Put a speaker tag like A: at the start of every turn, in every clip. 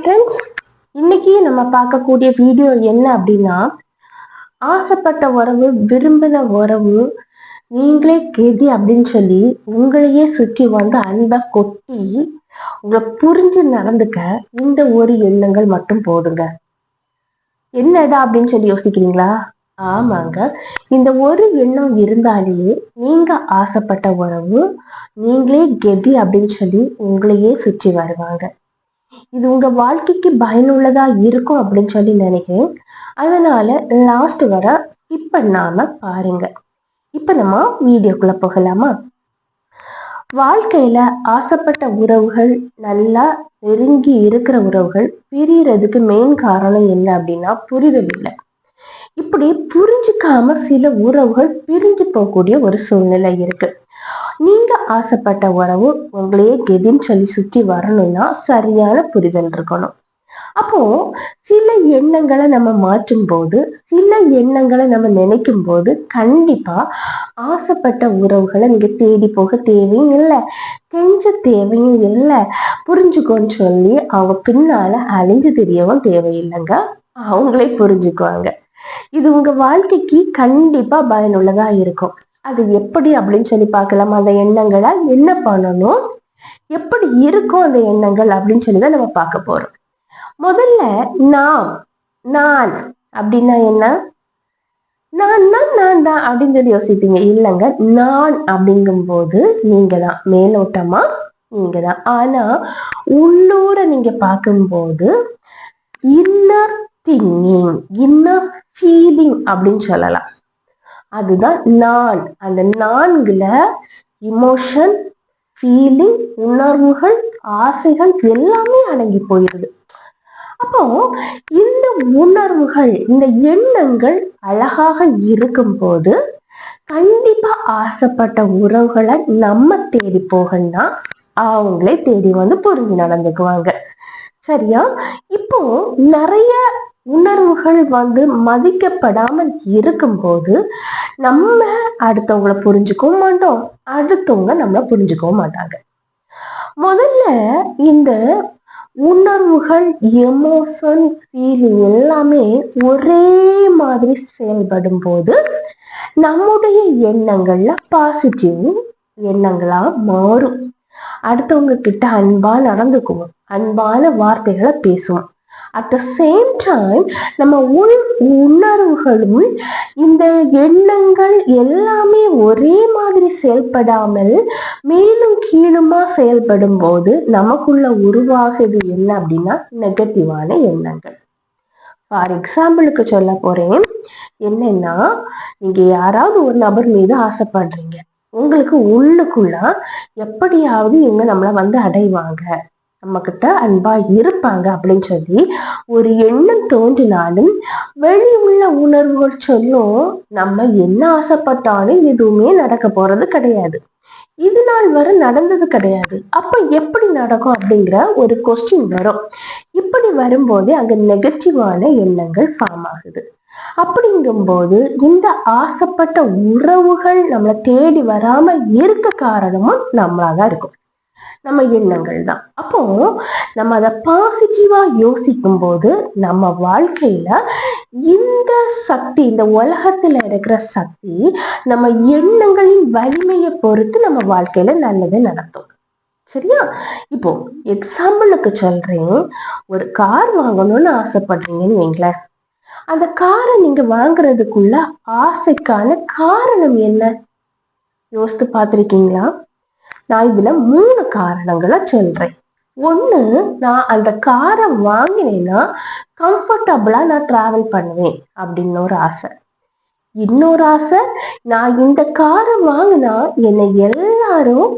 A: Friends இன்னைக்கு நம்ம பார்க்கக்கூடிய வீடியோ என்ன அப்படின்னா ஆசைப்பட்ட உறவு விரும்பின உறவு நீங்களே கெதி அப்படின்னு சொல்லி உங்களையே சுற்றி வந்து அன்பை கொட்டி உங்களை புரிஞ்சு நடந்துக்க இந்த ஒரு எண்ணங்கள் மட்டும் போதுங்க. என்னடா அப்படின்னு சொல்லி யோசிக்கிறீங்களா? ஆமாங்க. இந்த ஒரு எண்ணம் இருந்தாலேயே நீங்க ஆசைப்பட்ட உறவு நீங்களே கெதி அப்படின்னு சொல்லி உங்களையே சுற்றி வருவாங்க. இது உங்க வாழ்க்கைக்கு பயனுள்ளதா இருக்கும் அப்படின்னு சொல்லி நினைக்கிறேன். அதனால லாஸ்ட் வர ஸ்கிப் பண்ணாம பாருங்க. இப்ப நம்ம வீடியோக்குள்ள போகலாமா? வாழ்க்கையில ஆசைப்பட்ட உறவுகள் நல்லா நெருங்கி இருக்கிற உறவுகள் பிரியறதுக்கு மெயின் காரணம் என்ன அப்படின்னா புரிதல் இல்லை இப்படி புரிஞ்சுக்காம சில உறவுகள் பிரிஞ்சு போகக்கூடிய ஒரு சூழ்நிலை இருக்கு. நீங்க ஆசைப்பட்ட உறவு உங்களையே கெதின்னு சொல்லி சுற்றி வரணும்னா சரியான புரிதல் இருக்கணும். அப்போ சில எண்ணங்களை நம்ம மாற்றும் போது சில எண்ணங்களை நம்ம நினைக்கும் போது கண்டிப்பா ஆசைப்பட்ட உறவுகளை நீங்க தேடி போக தேவையும் இல்லை. கெஞ்ச தேவையும் இல்லை. புரிஞ்சுக்கோன்னு சொல்லி அவங்க பின்னால அழிஞ்சு தெரியவும் தேவையில்லைங்க. அவங்களே புரிஞ்சுக்குவாங்க. இது உங்க வாழ்க்கைக்கு கண்டிப்பா பயனுள்ளதா இருக்கும். அது எப்படி அப்படின்னு சொல்லி பார்க்கலாம். அந்த எண்ணங்களை என்ன பண்ணணும்? எப்படி இருக்கும் அந்த எண்ணங்கள் அப்படின்னு சொல்லி தான் நம்ம பார்க்க போறோம். முதல்ல நாம் நான் அப்படின்னா என்ன? நான் தான் நான் தான் அப்படின்னு சொல்லி யோசிப்பீங்க. இல்லைங்க நான் அப்படிங்கும்போது நீங்க தான் மேலோட்டமா நீங்க தான் ஆனா உள்ளூர நீங்க பார்க்கும்போது இன்னர் திங்கிங் இன்னர் ஃபீலிங் அப்படின்னு சொல்லலாம். அதுதான் நான். அந்த நான்குல இமோஷன் ஃபீலிங் உணர்வுகள் ஆசைகள் எல்லாமே அடங்கி போயிருது அப்போ இந்த உணர்வுகள் இந்த எண்ணங்கள் அழகாக இருக்கும் போது கண்டிப்பா ஆசைப்பட்ட உறவுகளை நம்ம தேடி போகணும்னா அவங்களே தேடி வந்து புரிஞ்சு நடந்துக்குவாங்க. சரியா? இப்போ நிறைய உணர்வுகள் வந்து மதிக்கப்படாமல் இருக்கும்போது நம்ம அடுத்தவங்கள புரிஞ்சுக்கவும் மாட்டோம். அடுத்தவங்க நம்மளை புரிஞ்சுக்கவும் மாட்டாங்க. முதல்ல இந்த உணர்வுகள் எமோஷன் ஃபீலிங் எல்லாமே ஒரே மாதிரி செயல்படும் போது நம்முடைய எண்ணங்கள்ல பாசிட்டிவ் எண்ணங்களா மாறும். அடுத்தவங்க கிட்ட அன்பா நடந்துக்குவோம். அன்பான வார்த்தைகளை பேசுவோம். அட் த சேம் டைம் நம்ம உள் உணர்வுகளும் இந்த எண்ணங்கள் எல்லாமே ஒரே மாதிரி செயல்படாமல் மேலும் கீழுமா செயல்படும் போது நமக்குள்ள உருவாகுது என்ன அப்படின்னா நெகட்டிவான எண்ணங்கள். ஃபார் எக்ஸாம்பிளுக்கு சொல்ல போறேன். என்னன்னா நீங்க யாராவது ஒரு நபர் மீது ஆசைப்படுறீங்க. உங்களுக்கு உள்ளுக்குள்ள எப்படியாவது இவங்க நம்மளை வந்து அடைவாங்க. நம்ம கிட்ட அன்பா இருப்பாங்க அப்படின்னு சொல்லி ஒரு எண்ணம் தோன்றினாலும் வெளி உள்ள உணர்வுகள் சொல்லும் நம்ம என்ன ஆசைப்பட்டாலும் எதுவுமே நடக்க போறது கிடையாது. இது நாள் வரை நடந்தது கிடையாது. அப்ப எப்படி நடக்கும் அப்படிங்கிற ஒரு கொஸ்டின் வரும். இப்படி வரும்போதே அங்க நெகட்டிவான எண்ணங்கள் ஃபார்ம் ஆகுது. அப்படிங்கும்போது இந்த ஆசைப்பட்ட உறவுகள் நம்மளை தேடி வராம இருக்க காரணமும் நம்மளாதான் இருக்கும். நம்ம எண்ணங்கள் தான். அப்போ நம்ம அதை பாசிட்டிவா யோசிக்கும் போது நம்ம வாழ்க்கையில இந்த சக்தி இந்த உலகத்துல இருக்கிற சக்தி நம்ம எண்ணங்களின் வலிமையை பொறுத்து நம்ம வாழ்க்கையில நல்லது நடத்தும். சரியா? இப்போ எக்ஸாம்பிளுக்கு சொல்றேன். ஒரு கார் வாங்கணும்னு ஆசைப்படுறீங்கன்னு வைங்களேன். அந்த காரை நீங்க வாங்குறதுக்குள்ள ஆசைக்கான காரணம் என்ன? யோசித்து பார்த்துருக்கீங்களா? நான் இதுல மூணு காரணங்களை சொல்றேன். ஒண்ணு நான் அந்த காரை வாங்கினேன்னா கம்ஃபர்டபுளா நான் டிராவல் பண்ணுவேன் அப்படின்னு ஒரு ஆசை. இன்னொரு ஆசை நான் இந்த காரை வாங்கினா என்னை எல்லாரும்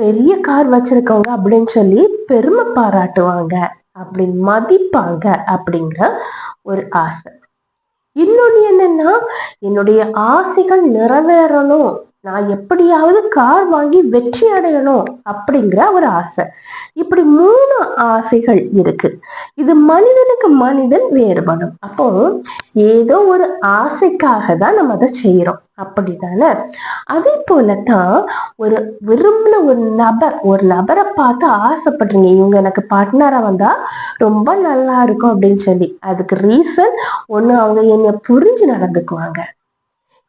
A: பெரிய கார் வச்சிருக்கவங்க அப்படின்னு சொல்லி பெருமை பாராட்டுவாங்க அப்படின்னு மதிப்பாங்க அப்படிங்கிற ஒரு ஆசை. இன்னொன்று என்னன்னா என்னுடைய ஆசைகள் நிறைவேறணும். நான் எப்படியாவது கார் வாங்கி வெற்றி அடையணும் அப்படிங்கிற ஒரு ஆசை. இப்படி மூணு ஆசைகள் இருக்கு. இது மனிதனுக்கு மனிதன் வேறுபடும். அப்போ ஏதோ ஒரு ஆசைக்காக தான் நம்ம அதை செய்யறோம். அப்படித்தானே? அதே போலதான் ஒரு விரும்பின ஒரு நபர் ஒரு நபரை பார்த்து ஆசைப்படுறீங்க. இவங்க எனக்கு பார்ட்னரா வந்தா ரொம்ப நல்லா இருக்கும் அப்படின்னு சொல்லி. அதுக்கு ரீசன் ஒண்ணு அவங்க என்னை புரிஞ்சு நடந்துக்குவாங்க.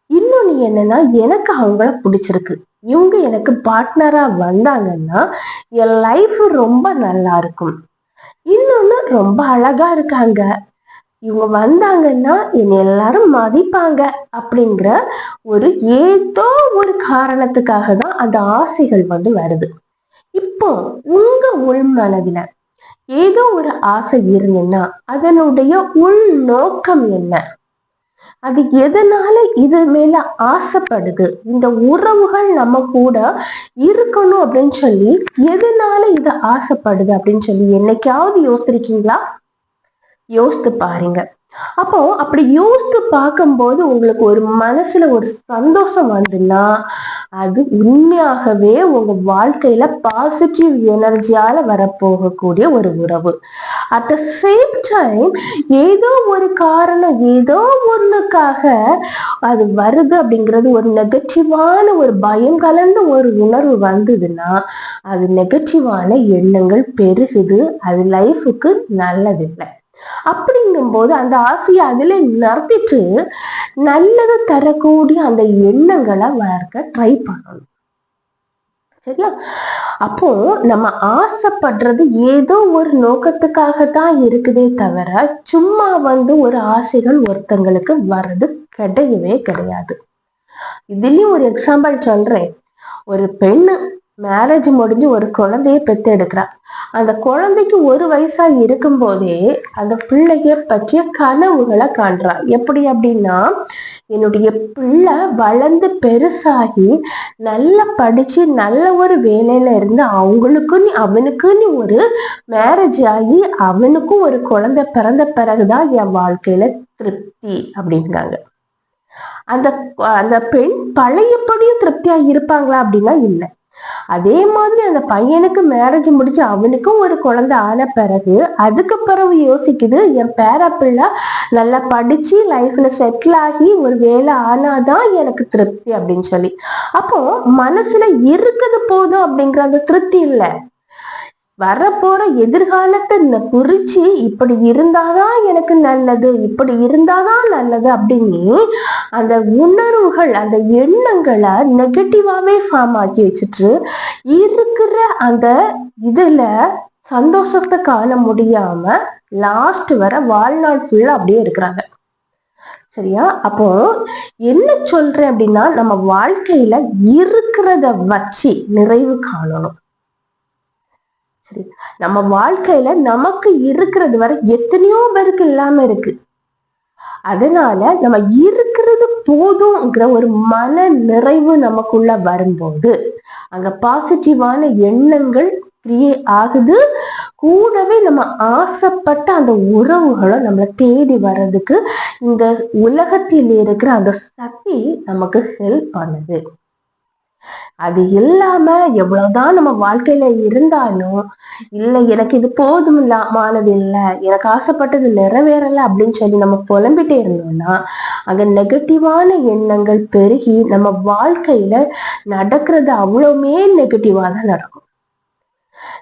A: இன்னொன்னு என்னன்னா எனக்கு அவங்கள பிடிச்சிருக்கு. இவங்க எனக்கு பார்ட்னரா வந்தாங்கன்னா என் லைஃப் ரொம்ப நல்லா இருக்கும். இன்னொன்னு ரொம்ப அழகா இருக்காங்க. இவங்க வந்தாங்கன்னா என்னை எல்லாரும் மதிப்பாங்க அப்படிங்கிற ஒரு ஏதோ ஒரு காரணத்துக்காக தான் அந்த ஆசைகள் வந்து வருது. இப்போ உங்க உள் மனதுல ஏதோ ஒரு ஆசை இருந்ததுன்னா அதனுடைய உள் நோக்கம் என்ன? அது எதனால இது மேல ஆசைப்படுது? இந்த உறவுகள் நம்ம கூட இருக்கணும் அப்படின்னு சொல்லி எதனால இது ஆசைப்படுது அப்படின்னு சொல்லி என்னைக்காவது யோசிச்சிருக்கீங்களா? யோசித்து பாருங்க. அப்போ அப்படி யோசித்து பார்க்கும்போது உங்களுக்கு ஒரு மனசுல ஒரு சந்தோஷம் வந்துன்னா அது உண்மையாகவே உங்க வாழ்க்கையில பாசிட்டிவ் எனர்ஜியால வரப்போகக்கூடிய ஒரு உறவு. அட் த சேம் டைம் ஏதோ ஒரு காரணம் ஏதோ ஒண்ணுக்காக அது வருது அப்படிங்கிறது ஒரு நெகட்டிவான ஒரு பயம் கலந்த ஒரு உணர்வு வந்ததுன்னா அது நெகட்டிவான எண்ணங்கள் பெருகுது அது லைஃபுக்கு நல்லதில்லை. அப்படிங்கும்போது அந்த ஆசையை அதுல நடத்திட்டு நல்லது தரக்கூடிய அந்த எண்ணங்களை வளர்க்க ட்ரை பண்ணணும். சரியா? அப்போ நம்ம ஆசைப்படுறது ஏதோ ஒரு நோக்கத்துக்காக தான் இருக்குதே தவிர சும்மா வந்து ஒரு ஆசைகள் ஒருத்தங்களுக்கு வர்றது கிடையவே கிடையாது. இதுலயும் ஒரு எக்ஸாம்பிள் சொல்றேன். ஒரு பெண்ணு மேரேஜ் முடிஞ்சு ஒரு குழந்தைய பெத்து எடுக்கிறா அந்த குழந்தைக்கு ஒரு வயசா இருக்கும் போதே அந்த பிள்ளைய பற்றிய கனவுகளை காண்றா எப்படி அப்படின்னா என்னுடைய பிள்ளை வளர்ந்து பெருசாகி நல்லா படிச்சு நல்ல ஒரு வேலையில இருந்து அவங்களுக்கும் அவனுக்குன்னு ஒரு மேரேஜ் ஆகி அவனுக்கும் ஒரு குழந்தை பிறந்த பிறகுதான் என் வாழ்க்கையில திருப்தி அப்படிங்கிறாங்க. அந்த அந்த பெண் பழையபடியும் திருப்தியா இருப்பாங்களா அப்படின்னா இல்லை. அதே மாதிரி அந்த பையனுக்கு மேரேஜ் முடிச்சு அவனுக்கும் ஒரு குழந்தை ஆன பிறகு அதுக்கு பிறகு யோசிக்குது என் பேர பிள்ளை நல்லா படிச்சு லைஃப்ல செட்டில் ஆகி ஒரு வேலை ஆனாதான் எனக்கு திருப்தி அப்படின்னு சொல்லி. அப்போ மனசுல இருக்குது போதும் அப்படிங்கிற அந்த திருப்தி இல்லை. வரப்போற எதிர்காலத்தை குறிச்சு இப்படி இருந்தாதான் எனக்கு நல்லது இப்படி இருந்தாதான் நல்லது அப்படின்னு அந்த உணர்வுகள் அந்த எண்ணங்களை நெகட்டிவாவே ஃபார்ம் ஆக்கி வச்சுட்டு இருக்கிற அந்த இதுல சந்தோஷத்தை காண முடியாம லாஸ்ட் வர வாழ்நாள் ஃபுல்லா அப்படியே இருக்கிறாங்க. சரியா? அப்போ என்ன சொல்றேன் அப்படின்னா நம்ம வாழ்க்கையில இருக்கிறத வச்சு நிறைவு காணணும். சரி. நம்ம வாழ்க்கையில நமக்கு இருக்கிறது வரை எத்தனையோ பேருக்கு இல்லாம இருக்கு. அதனால நம்ம இருக்கிறது போதும்ங்கிற ஒரு மன நிறைவு நமக்குள்ள வரும்போது அங்க பாசிட்டிவான எண்ணங்கள் கிரியே ஆகுது. கூடவே நம்ம ஆசைப்பட்ட அந்த உறவுகளும் நம்மளை தேடி வர்றதுக்கு இந்த உலகத்தில் இருக்கிற அந்த சக்தி நமக்கு ஹெல்ப் பண்ணுது. அது இல்லாம எவ்வளவுதான் நம்ம வாழ்க்கையில இருந்தாலும் இல்லை எனக்கு இது போதும் இல்லாமானது இல்லை எனக்கு ஆசைப்பட்டது நிறைவேறல அப்படின்னு சொல்லி நம்ம புலம்பிட்டே இருந்தோம்னா அங்க நெகட்டிவான எண்ணங்கள் பெருகி நம்ம வாழ்க்கையில நடக்கிறது அவ்வளவுமே நெகட்டிவா தான் நடக்கும்.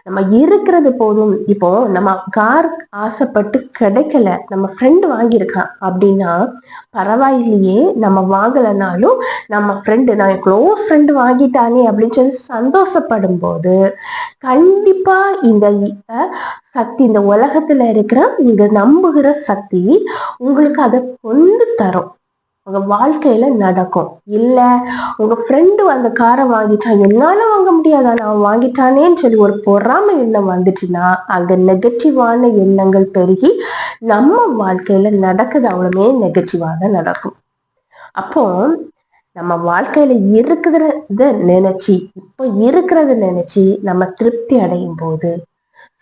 A: நம்ம இருக்கிறது போதும். இப்போ நம்ம கார் ஆசைப்பட்டு கிடைக்கல நம்ம ஃப்ரெண்டு வாங்கியிருக்கான் அப்படின்னா பரவாயில்லையே நம்ம வாங்கலைனாலும் நம்ம ஃப்ரெண்டு நான் க்ளோஸ் ஃப்ரெண்டு வாங்கிட்டானே அப்படின்னு சொல்லி சந்தோஷப்படும் போது கண்டிப்பா இந்த சக்தி இந்த உலகத்துல இருக்கிற நீங்க நம்புகிற சக்தி உங்களுக்கு அதை கொண்டு தரும். உங்க வாழ்க்கையில நடக்கும். இல்ல உங்க ஃப்ரெண்டு அந்த காரை வாங்கிட்டான் என்னால வாங்க முடியாது. நான் வாங்கிட்டானேன்னு சொல்லி ஒரு பொறாம எண்ணம் வந்துச்சுன்னா அந்த நெகட்டிவான எண்ணங்கள் பெருகி நம்ம வாழ்க்கையில நடக்குது அவ்வளவுமே நெகட்டிவாக தான் நடக்கும். அப்போ நம்ம வாழ்க்கையில இருக்கிறத நினைச்சு இப்போ இருக்கிறத நினைச்சு நம்ம திருப்தி அடையும் போது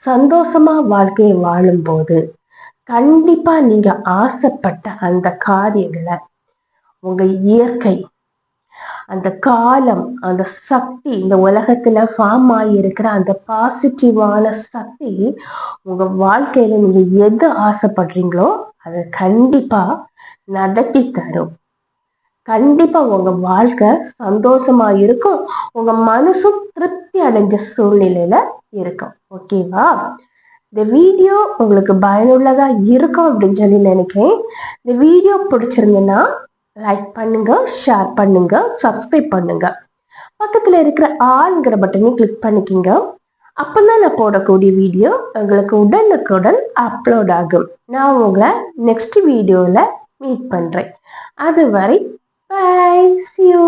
A: சந்தோஷமா வாழ்க்கையை வாழும் போது கண்டிப்பா நீங்க ஆசைப்பட்ட அந்த காரியங்களை உங்க இயற்கை அந்த காலம் அந்த சக்தி இந்த உலகத்துல ஃபார்ம் ஆகியிருக்கிற அந்த பாசிட்டிவான சக்தி உங்க வாழ்க்கையில நீங்க எது ஆசைப்படுறீங்களோ அதை கண்டிப்பா நடத்தி தரும். கண்டிப்பா உங்க வாழ்க்கை சந்தோஷமா இருக்கும். உங்க மனசும் திருப்தி அடைஞ்ச சூழ்நிலையில இருக்கும். ஓகேவா இந்த வீடியோ உங்களுக்கு பயனுள்ளதா இருக்கும் அப்படின்னு சொல்லி நினைக்கிறேன். இந்த வீடியோ பிடிச்சிருந்ததுன்னா லைக் பண்ணுங்க ஷேர் பண்ணுங்க சப்ஸ்கிரைப் பண்ணுங்க. பக்கத்தில் இருக்கிற ஆளுங்கிற பட்டனையும் கிளிக் பண்ணிக்கிங்க. அப்போ நான் போடக்கூடிய வீடியோ உங்களுக்கு உடனுக்குடன் அப்லோட் ஆகும். நான் உங்களை நெக்ஸ்ட் வீடியோவில் மீட் பண்ணுறேன் அதுவரை பை யூ